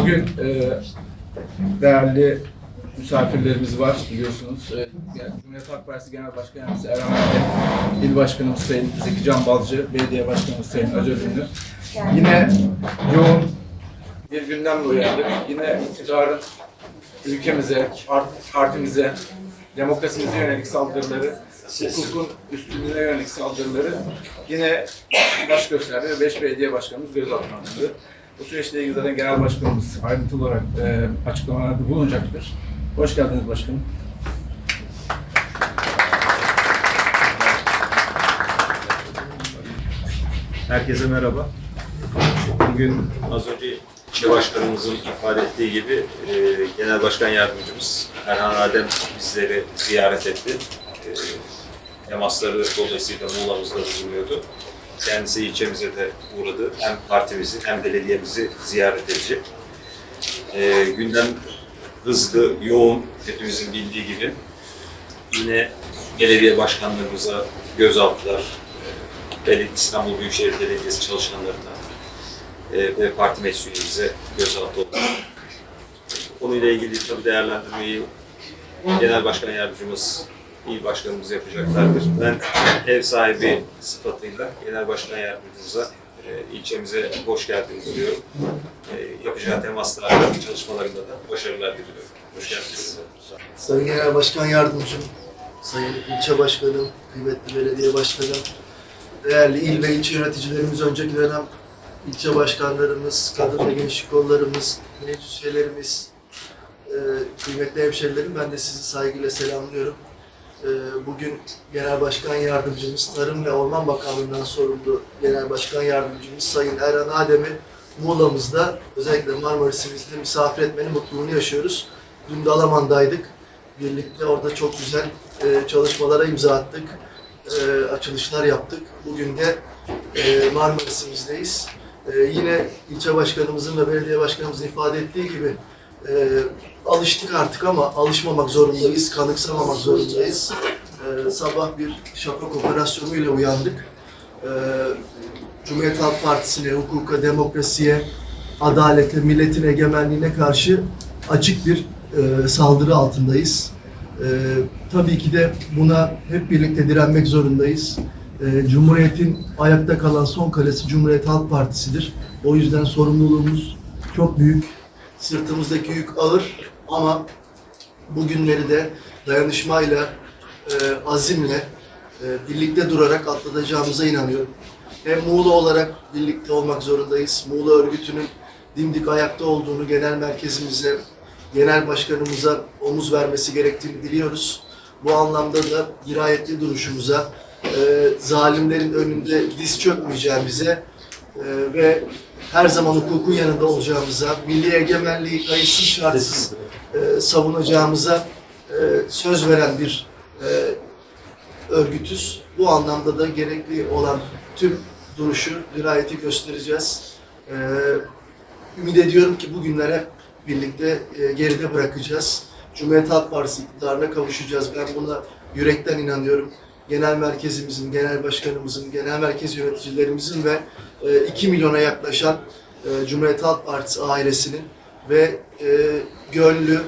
Bugün e, değerli misafirlerimiz var biliyorsunuz. E, yani Cumhuriyet Halk Partisi Genel Başkan Yardımcısı Erhan Erdem, İl Başkanımız Sayın Zeki Can Balcı, Belediye Başkanımız Sayın Özel Ünlü. Yine yoğun bir gündemle uyandık. Yine iktidarın ülkemize, part- partimize, demokrasimize yönelik saldırıları, hukukun üstünlüğüne yönelik saldırıları yine baş gösterdi ve 5 belediye başkanımız gözaltına alındı. Bu süreçle ilgili zaten genel başkanımız ayrıntılı olarak e, açıklamalarda bulunacaktır. Hoş geldiniz başkanım. Herkese merhaba. Bugün az önce ilçe başkanımızın ifade ettiği gibi e, Genel Başkan Yardımcımız Erhan Adem bizleri ziyaret etti. E, temasları dolayısıyla Muğla'mızda bulunuyordu. Kendisi ilçemize de uğradı. Hem partimizi hem belediyemizi ziyaret edecek. E, gündem hızlı, yoğun, hepimizin bildiği gibi. Yine belediye başkanlarımıza gözaltılar, Bel- İstanbul Büyükşehir Belediyesi çalışanlarına e, ve parti mesuliyemize gözaltı oldu. Konuyla ilgili tabii değerlendirmeyi Genel Başkan Yardımcımız, İl Başkanımız yapacaklardır. Ben ev sahibi sıfatıyla Genel Başkan Yardımcımıza e, ilçemize hoş geldiniz diyorum. E, yapacağı temaslarda, çalışmalarında da başarılar diliyorum. Hoş geldiniz. Sayın Genel Başkan Yardımcım, Sayın İlçe Başkanım, kıymetli belediye başkanım, değerli il ve ilçe yöneticilerimiz, önceki dönem ilçe başkanlarımız, kadın ve gençlik kollarımız, meclis üyelerimiz, e, kıymetli hemşerilerim, ben de sizi saygıyla selamlıyorum. E, Bugün Genel Başkan Yardımcımız, Tarım ve Orman Bakanlığı'ndan sorumlu Genel Başkan Yardımcımız Sayın Erhan Adem'i Muğla'mızda, özellikle Marmaris'imizde misafir etmenin mutluluğunu yaşıyoruz. Dün Dalaman'daydık. Birlikte orada çok güzel e, çalışmalara imza attık. E, açılışlar yaptık. Bugün de e, Marmaris'imizdeyiz. Yine ilçe başkanımızın ve belediye başkanımızın ifade ettiği gibi e, alıştık artık ama alışmamak zorundayız, kanıksamamak zorundayız. E, sabah bir şafak operasyonuyla uyandık. E, Cumhuriyet Halk Partisi'ne, hukuka, demokrasiye, adalete, milletin egemenliğine karşı açık bir e, saldırı altındayız. E, tabii ki de buna hep birlikte direnmek zorundayız. E, Cumhuriyet'in ayakta kalan son kalesi Cumhuriyet Halk Partisi'dir. O yüzden sorumluluğumuz çok büyük. Sırtımızdaki yük ağır ama bugünleri de dayanışmayla, e, azimle, e, birlikte durarak atlatacağımıza inanıyorum. Hem Muğla olarak birlikte olmak zorundayız. Muğla örgütünün dimdik ayakta olduğunu genel merkezimize, genel başkanımıza omuz vermesi gerektiğini biliyoruz. Bu anlamda da dirayetli duruşumuza, e, zalimlerin önünde diz çökmeyeceğimize e, ve her zaman hukukun yanında olacağımıza, milli egemenliği kayıtsız şartsız e, savunacağımıza e, söz veren bir e, örgütüz. Bu anlamda da gerekli olan tüm duruşu, dirayeti göstereceğiz. Ee, ümit ediyorum ki bugünler hep birlikte e, geride bırakacağız. Cumhuriyet Halk Partisi iktidarına kavuşacağız. Ben buna yürekten inanıyorum. Genel merkezimizin, genel başkanımızın, genel merkez yöneticilerimizin ve e, 2 milyona yaklaşan e, Cumhuriyet Halk Partisi ailesinin ve e, gönlü,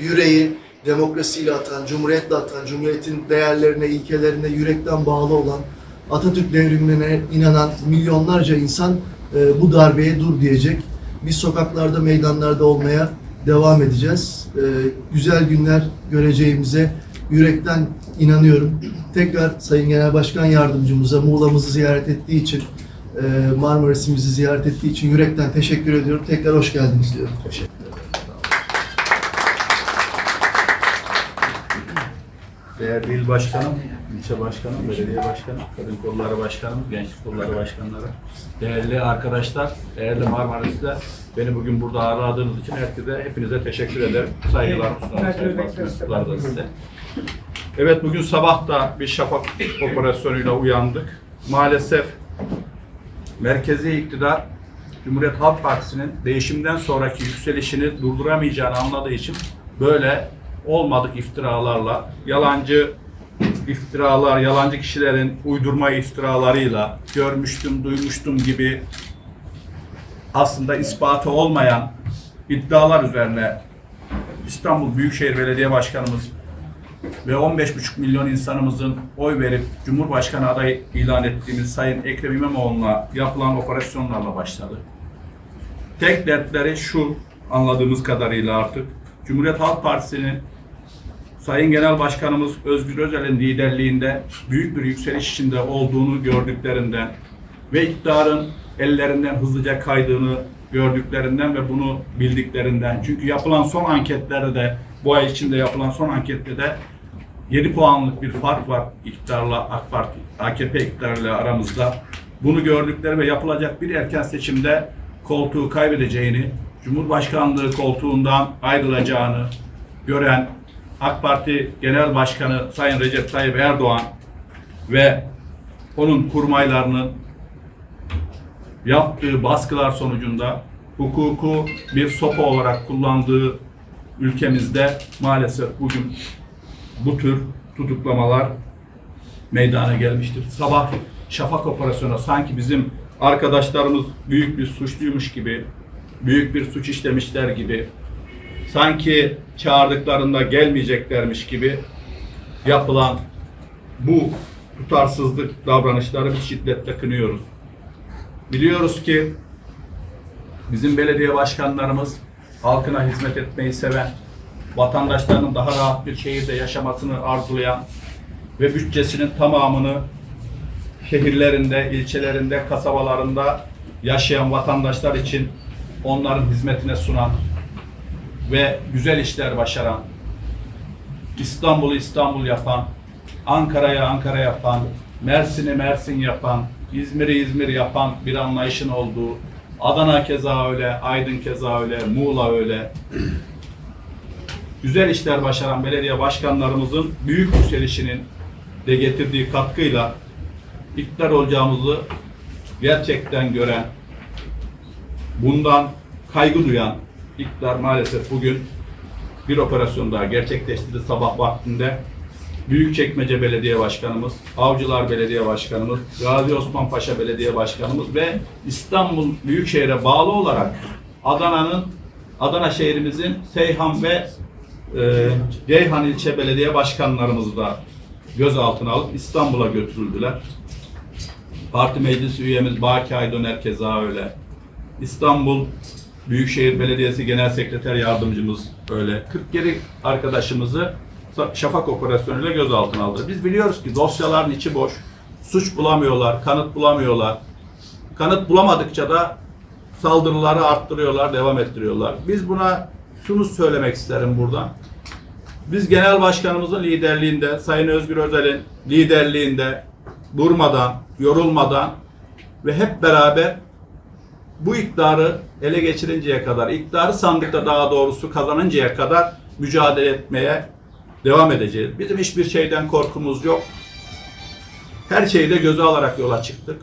yüreği demokrasiyle atan, cumhuriyetle atan, cumhuriyetin değerlerine, ilkelerine yürekten bağlı olan, Atatürk devrimine inanan milyonlarca insan e, bu darbeye dur diyecek. Biz sokaklarda, meydanlarda olmaya devam edeceğiz. E, güzel günler göreceğimize yürekten inanıyorum. Tekrar Sayın Genel Başkan Yardımcımıza Muğla'mızı ziyaret ettiği için, e, Marmaris'imizi ziyaret ettiği için yürekten teşekkür ediyorum. Tekrar hoş geldiniz diyorum. Değerli il başkanım, ilçe başkanım, belediye başkanım, kadın kolları başkanım, gençlik kolları başkanları, değerli arkadaşlar, değerli Marmaris'te beni bugün burada ağırladığınız için herkese, hepinize teşekkür ederim. Saygılar, sunarım, mensupları da size. Evet, bugün sabah da bir şafak operasyonuyla uyandık. Maalesef merkezi iktidar Cumhuriyet Halk Partisi'nin değişimden sonraki yükselişini durduramayacağını anladığı için böyle olmadık iftiralarla, yalancı iftiralar, yalancı kişilerin uydurma iftiralarıyla görmüştüm, duymuştum gibi aslında ispatı olmayan iddialar üzerine İstanbul Büyükşehir Belediye Başkanımız ve 15,5 milyon insanımızın oy verip Cumhurbaşkanı adayı ilan ettiğimiz Sayın Ekrem İmamoğlu'na yapılan operasyonlarla başladı. Tek dertleri şu anladığımız kadarıyla artık Cumhuriyet Halk Partisi'nin Sayın Genel Başkanımız Özgür Özel'in liderliğinde büyük bir yükseliş içinde olduğunu gördüklerinden ve iktidarın ellerinden hızlıca kaydığını gördüklerinden ve bunu bildiklerinden. Çünkü yapılan son anketlerde de bu ay içinde yapılan son ankette de 7 puanlık bir fark var iktidarla AK Parti, AKP iktidarıyla aramızda. Bunu gördükleri ve yapılacak bir erken seçimde koltuğu kaybedeceğini, Cumhurbaşkanlığı koltuğundan ayrılacağını gören AK Parti Genel Başkanı Sayın Recep Tayyip Erdoğan ve onun kurmaylarının yaptığı baskılar sonucunda hukuku bir sopa olarak kullandığı ülkemizde maalesef bugün bu tür tutuklamalar meydana gelmiştir. Sabah şafak operasyonu sanki bizim arkadaşlarımız büyük bir suçluymuş gibi, büyük bir suç işlemişler gibi, sanki çağırdıklarında gelmeyeceklermiş gibi yapılan bu tutarsızlık davranışları bir şiddetle kınıyoruz. Biliyoruz ki bizim belediye başkanlarımız halkına hizmet etmeyi seven, vatandaşlarının daha rahat bir şehirde yaşamasını arzulayan ve bütçesinin tamamını şehirlerinde, ilçelerinde, kasabalarında yaşayan vatandaşlar için onların hizmetine sunan ve güzel işler başaran, İstanbul'u İstanbul yapan, Ankara'yı Ankara yapan, Mersin'i Mersin yapan, İzmir'i İzmir yapan bir anlayışın olduğu, Adana keza öyle, Aydın keza öyle, Muğla öyle. Güzel işler başaran belediye başkanlarımızın büyük yükselişinin de getirdiği katkıyla iktidar olacağımızı gerçekten gören, bundan kaygı duyan iktidar maalesef bugün bir operasyon daha gerçekleştirdi sabah vaktinde. Büyükçekmece Belediye Başkanımız, Avcılar Belediye Başkanımız, Gazi Osman Paşa Belediye Başkanımız ve İstanbul Büyükşehir'e bağlı olarak Adana'nın, Adana şehrimizin Seyhan ve e, ilçe belediye başkanlarımızı da gözaltına alıp İstanbul'a götürüldüler. Parti meclis üyemiz Baki Aydoner keza öyle. İstanbul Büyükşehir Belediyesi Genel Sekreter Yardımcımız öyle. 47 arkadaşımızı şafak operasyonuyla gözaltına aldı. Biz biliyoruz ki dosyaların içi boş. Suç bulamıyorlar, kanıt bulamıyorlar. Kanıt bulamadıkça da saldırıları arttırıyorlar, devam ettiriyorlar. Biz buna şunu söylemek isterim buradan. Biz genel başkanımızın liderliğinde, Sayın Özgür Özel'in liderliğinde durmadan, yorulmadan ve hep beraber bu iktidarı ele geçirinceye kadar, iktidarı sandıkta daha doğrusu kazanıncaya kadar mücadele etmeye devam edeceğiz. Bizim hiçbir şeyden korkumuz yok. Her şeyi de göze alarak yola çıktık.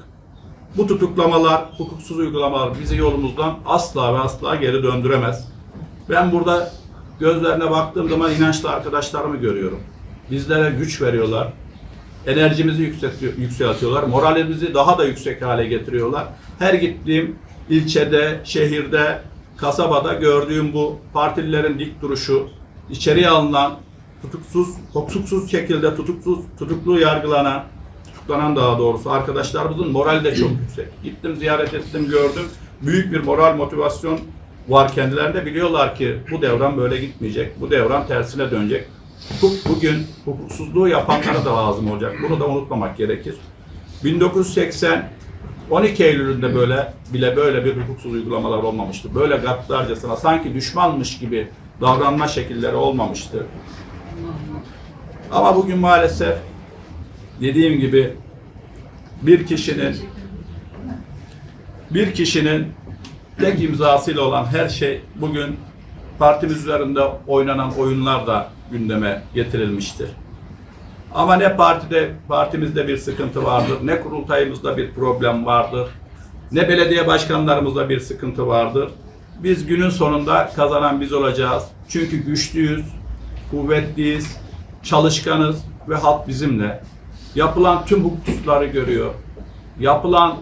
Bu tutuklamalar, hukuksuz uygulamalar bizi yolumuzdan asla ve asla geri döndüremez. Ben burada gözlerine baktığım zaman inançlı arkadaşlarımı görüyorum. Bizlere güç veriyorlar. Enerjimizi yükseltiyor- yükseltiyorlar. Moralimizi daha da yüksek hale getiriyorlar. Her gittiğim ilçede, şehirde, kasabada gördüğüm bu partililerin dik duruşu, içeriye alınan tutuksuz, hukuksuz şekilde tutuksuz, tutuklu yargılanan, tutuklanan daha doğrusu arkadaşlarımızın morali de çok yüksek. Gittim ziyaret ettim gördüm. Büyük bir moral motivasyon var kendilerinde. Biliyorlar ki bu devran böyle gitmeyecek. Bu devran tersine dönecek. Hukuk bugün hukuksuzluğu yapanlara da lazım olacak. Bunu da unutmamak gerekir. 1980 12 Eylül'ünde böyle bile böyle bir hukuksuz uygulamalar olmamıştı. Böyle gaddarcasına sanki düşmanmış gibi davranma şekilleri olmamıştı. Ama bugün maalesef dediğim gibi bir kişinin bir kişinin tek imzasıyla olan her şey bugün partimiz üzerinde oynanan oyunlar da gündeme getirilmiştir. Ama ne partide partimizde bir sıkıntı vardır, ne kurultayımızda bir problem vardır, ne belediye başkanlarımızda bir sıkıntı vardır. Biz günün sonunda kazanan biz olacağız. Çünkü güçlüyüz, kuvvetliyiz, çalışkanız ve halk bizimle. Yapılan tüm hukuksuzları görüyor. Yapılan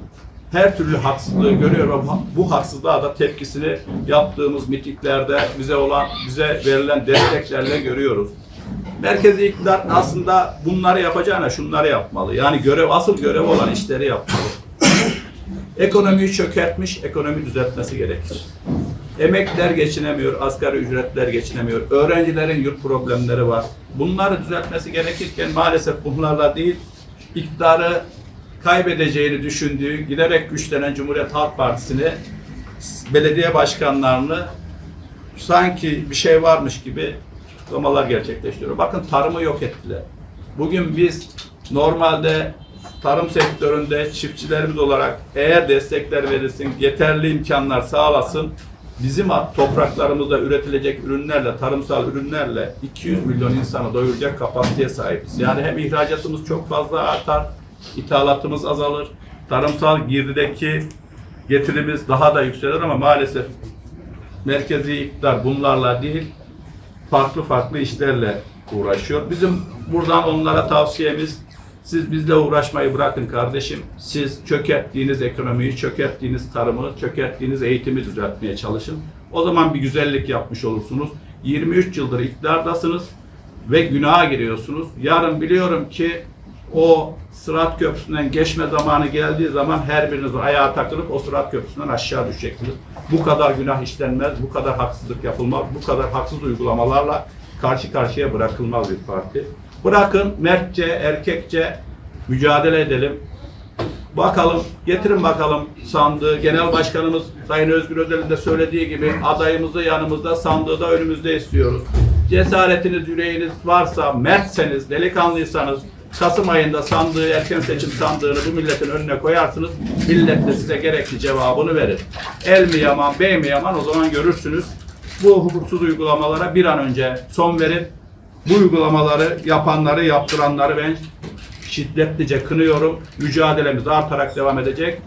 her türlü haksızlığı görüyor ama bu haksızlığa da tepkisini yaptığımız mitinglerde bize olan bize verilen desteklerle görüyoruz. Merkezi iktidar aslında bunları yapacağına şunları yapmalı. Yani görev asıl görev olan işleri yapmalı. Ekonomiyi çökertmiş, ekonomi düzeltmesi gerekir. Emekler geçinemiyor, asgari ücretler geçinemiyor. Öğrencilerin yurt problemleri var. Bunları düzeltmesi gerekirken maalesef bunlarla değil, iktidarı kaybedeceğini düşündüğü, giderek güçlenen Cumhuriyet Halk Partisi'ni, belediye başkanlarını sanki bir şey varmış gibi tutuklamalar gerçekleştiriyor. Bakın tarımı yok ettiler. Bugün biz normalde tarım sektöründe çiftçilerimiz olarak eğer destekler verilsin, yeterli imkanlar sağlasın, bizim topraklarımızda üretilecek ürünlerle, tarımsal ürünlerle 200 milyon insanı doyuracak kapasiteye sahibiz. Yani hem ihracatımız çok fazla artar, ithalatımız azalır, tarımsal girdideki getirimiz daha da yükselir ama maalesef merkezi iktidar bunlarla değil, farklı farklı işlerle uğraşıyor. Bizim buradan onlara tavsiyemiz siz bizle uğraşmayı bırakın kardeşim. Siz çökerttiğiniz ekonomiyi, çökerttiğiniz tarımı, çökerttiğiniz eğitimi düzeltmeye çalışın. O zaman bir güzellik yapmış olursunuz. 23 yıldır iktidardasınız ve günaha giriyorsunuz. Yarın biliyorum ki o Sırat Köprüsü'nden geçme zamanı geldiği zaman her biriniz ayağa takılıp o Sırat Köprüsü'nden aşağı düşeceksiniz. Bu kadar günah işlenmez, bu kadar haksızlık yapılmaz, bu kadar haksız uygulamalarla karşı karşıya bırakılmaz bir parti. Bırakın mertçe, erkekçe mücadele edelim. Bakalım, getirin bakalım sandığı. Genel Başkanımız Sayın Özgür Özel'in de söylediği gibi adayımızı yanımızda, sandığı da önümüzde istiyoruz. Cesaretiniz, yüreğiniz varsa, mertseniz, delikanlıysanız Kasım ayında sandığı, erken seçim sandığını bu milletin önüne koyarsınız. Millet de size gerekli cevabını verir. El mi yaman, bey mi yaman o zaman görürsünüz. Bu hukuksuz uygulamalara bir an önce son verin. Bu uygulamaları yapanları, yaptıranları ben şiddetlice kınıyorum. Mücadelemiz artarak devam edecek.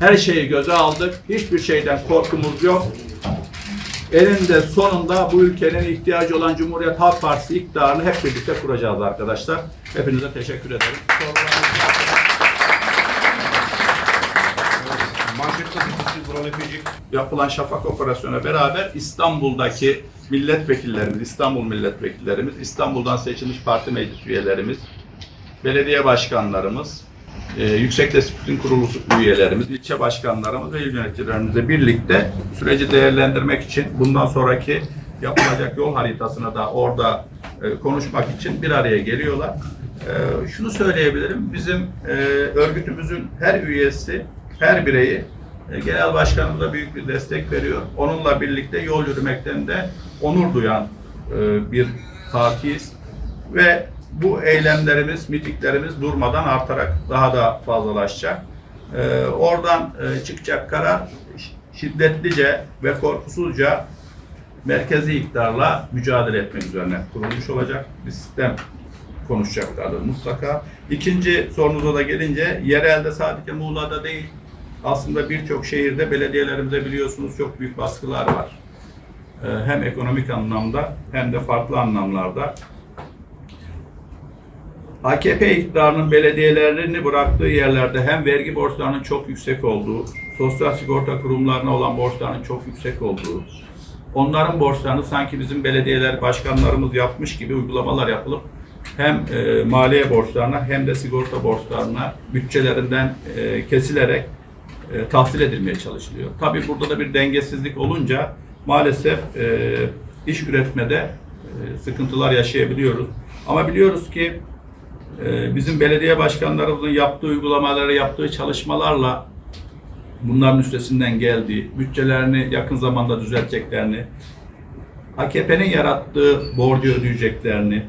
Her şeyi göze aldık. Hiçbir şeyden korkumuz yok. Elinde sonunda bu ülkenin ihtiyacı olan Cumhuriyet Halk Partisi iktidarını hep birlikte kuracağız arkadaşlar. Hepinize teşekkür ederim. Yapılan şafak operasyona beraber İstanbul'daki milletvekillerimiz, İstanbul milletvekillerimiz, İstanbul'dan seçilmiş parti meclis üyelerimiz, belediye başkanlarımız, e, Yüksek Disiplin Kurulu üyelerimiz, ilçe başkanlarımız ve il yöneticilerimizle birlikte süreci değerlendirmek için bundan sonraki yapılacak yol haritasına da orada e, konuşmak için bir araya geliyorlar. E, şunu söyleyebilirim, bizim e, örgütümüzün her üyesi, her bireyi e, Genel Başkanımıza büyük bir destek veriyor. Onunla birlikte yol yürümekten de onur duyan e, bir partiyiz. Ve bu eylemlerimiz, mitinglerimiz durmadan artarak daha da fazlalaşacak. E, Oradan e, çıkacak karar şiddetlice ve korkusuzca merkezi iktidarla mücadele etmek üzerine kurulmuş olacak bir sistem konuşacaklardır mutlaka. İkinci sorunuza da gelince yerelde sadece Muğla'da değil aslında birçok şehirde belediyelerimize biliyorsunuz çok büyük baskılar var. Ee, Hem ekonomik anlamda hem de farklı anlamlarda. AKP iktidarının belediyelerini bıraktığı yerlerde hem vergi borçlarının çok yüksek olduğu, sosyal sigorta kurumlarına olan borçlarının çok yüksek olduğu, onların borçlarını sanki bizim belediyeler başkanlarımız yapmış gibi uygulamalar yapılıp hem e, maliye borçlarına hem de sigorta borçlarına bütçelerinden e, kesilerek e, tahsil edilmeye çalışılıyor. Tabii burada da bir dengesizlik olunca maalesef e, iş üretmede e, sıkıntılar yaşayabiliyoruz. Ama biliyoruz ki bizim belediye başkanlarımızın yaptığı uygulamaları, yaptığı çalışmalarla bunların üstesinden geldiği, bütçelerini yakın zamanda düzelteceklerini, AKP'nin yarattığı borcu ödeyeceklerini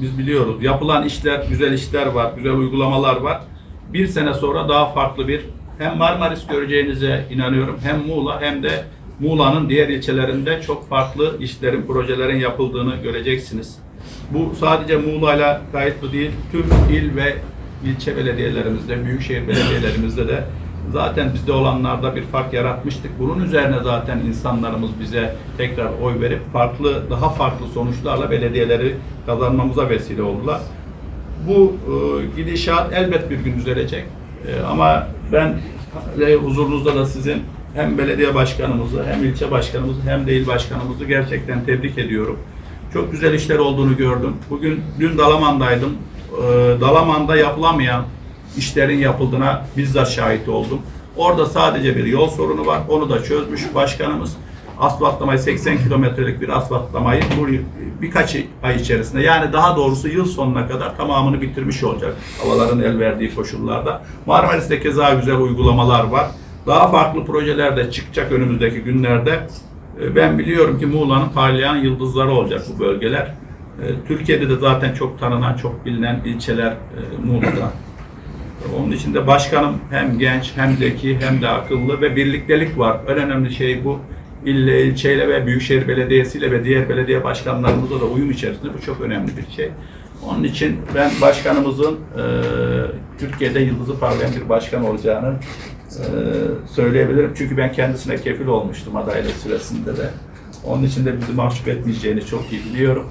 biz biliyoruz. Yapılan işler, güzel işler var, güzel uygulamalar var. Bir sene sonra daha farklı bir hem Marmaris göreceğinize inanıyorum hem Muğla hem de Muğla'nın diğer ilçelerinde çok farklı işlerin, projelerin yapıldığını göreceksiniz. Bu sadece Muğla'yla kayıtlı değil, tüm il ve ilçe belediyelerimizde, büyükşehir belediyelerimizde de zaten bizde olanlarda bir fark yaratmıştık. Bunun üzerine zaten insanlarımız bize tekrar oy verip farklı, daha farklı sonuçlarla belediyeleri kazanmamıza vesile oldular. Bu e, gidişat elbet bir gün düzelecek. E, ama ben ve huzurunuzda da sizin hem belediye başkanımızı hem ilçe başkanımızı hem de il başkanımızı gerçekten tebrik ediyorum. Çok güzel işler olduğunu gördüm. Bugün dün Dalaman'daydım. Ee, Dalaman'da yapılamayan işlerin yapıldığına bizzat şahit oldum. Orada sadece bir yol sorunu var. Onu da çözmüş başkanımız. Asfaltlamayı 80 kilometrelik bir asfaltlamayı birkaç ay içerisinde yani daha doğrusu yıl sonuna kadar tamamını bitirmiş olacak havaların el verdiği koşullarda. Marmaris'te keza güzel uygulamalar var. Daha farklı projeler de çıkacak önümüzdeki günlerde. E, Ben biliyorum ki Muğla'nın parlayan yıldızları olacak bu bölgeler. E, Türkiye'de de zaten çok tanınan, çok bilinen ilçeler e, Muğla'da. Onun için de başkanım hem genç hem zeki hem de akıllı ve birliktelik var. En önemli şey bu. İlle, ilçeyle ve Büyükşehir Belediyesi'yle ve diğer belediye başkanlarımızla da uyum içerisinde bu çok önemli bir şey. Onun için ben başkanımızın e, Türkiye'de yıldızı parlayan bir başkan olacağını söyleyebilirim. Çünkü ben kendisine kefil olmuştum adaylık süresinde de. Onun için de bizi mahcup etmeyeceğini çok iyi biliyorum.